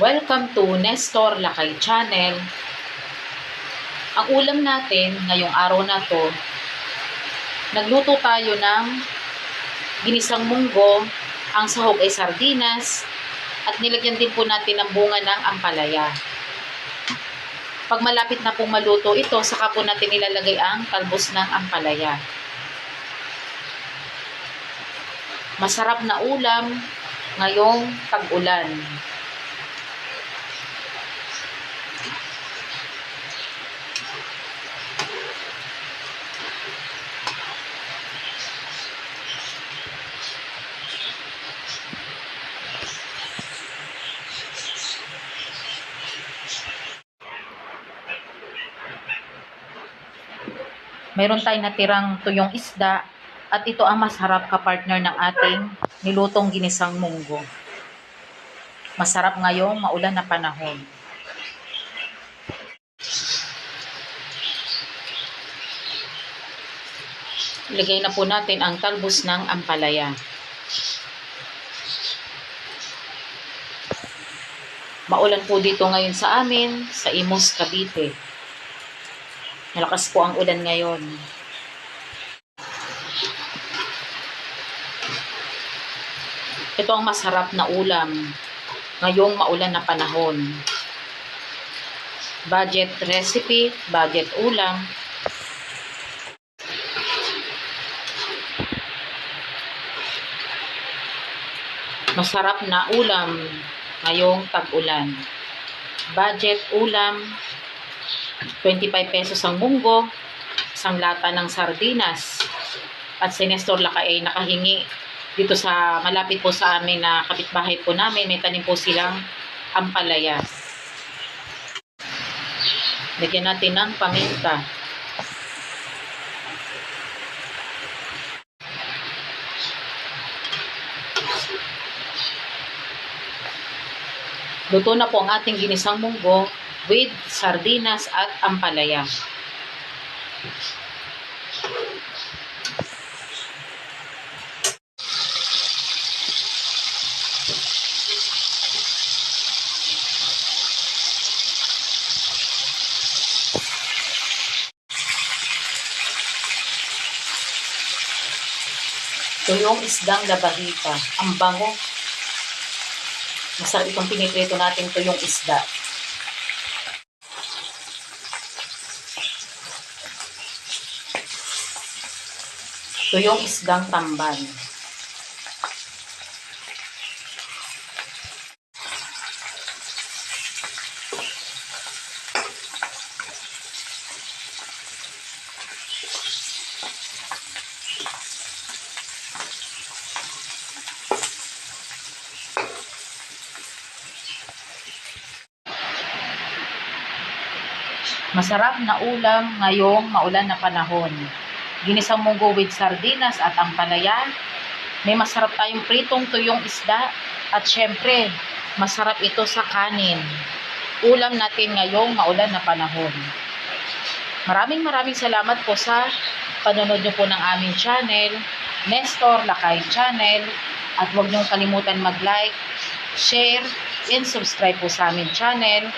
Welcome to Nestor Lakay Channel. Ang ulam natin ngayong araw na to, nagluto tayo ng ginisang munggo, ang sahog ay sardinas, at nilagyan din po natin ng bunga ng ampalaya. Pag malapit na pong maluto ito, saka po natin ilalagay ang talbos ng ampalaya. Masarap na ulam ngayong tag-ulan. Meron tayong natirang tuyong isda at ito ang masarap kapartner ng ating nilutong ginisang munggo. Masarap ngayong maulan na panahon. Ilagay na po natin ang talbos ng ampalaya. Maulan po dito ngayon sa amin, sa Imus, Cavite. Malakas po ang ulan ngayon. Ito ang masarap na ulam ngayong maulan na panahon. Budget recipe, budget ulam. Masarap na ulam ngayong tag-ulan. Budget ulam, 25 pesos ang munggo, isang lata ng sardinas. At si Nestor Laka ay nakahingi dito sa malapit po sa amin na kapitbahay po namin. May tanim po silang ampalaya. Lagyan natin ng paminta. Luto na po ang ating ginisang munggo with sardinas at ampalaya. Ito yung isdang labahita. Ang bango. Masarap itong piniprito natin ito yung isda. Ito yung isdang tamban. Masarap na ulam ngayong maulan na panahon. Ginisang munggo with sardinas at ampalaya. May masarap tayong pritong tuyong isda. At syempre, masarap ito sa kanin. Ulam natin ngayong maulan na panahon. Maraming maraming salamat po sa panonood nyo po ng aming channel, Nestor Lakay Channel. At huwag niyong kalimutan mag-like, share, and subscribe po sa aming channel.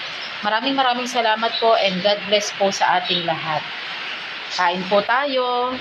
Maraming maraming salamat po and God bless po sa ating lahat. Kain po tayo.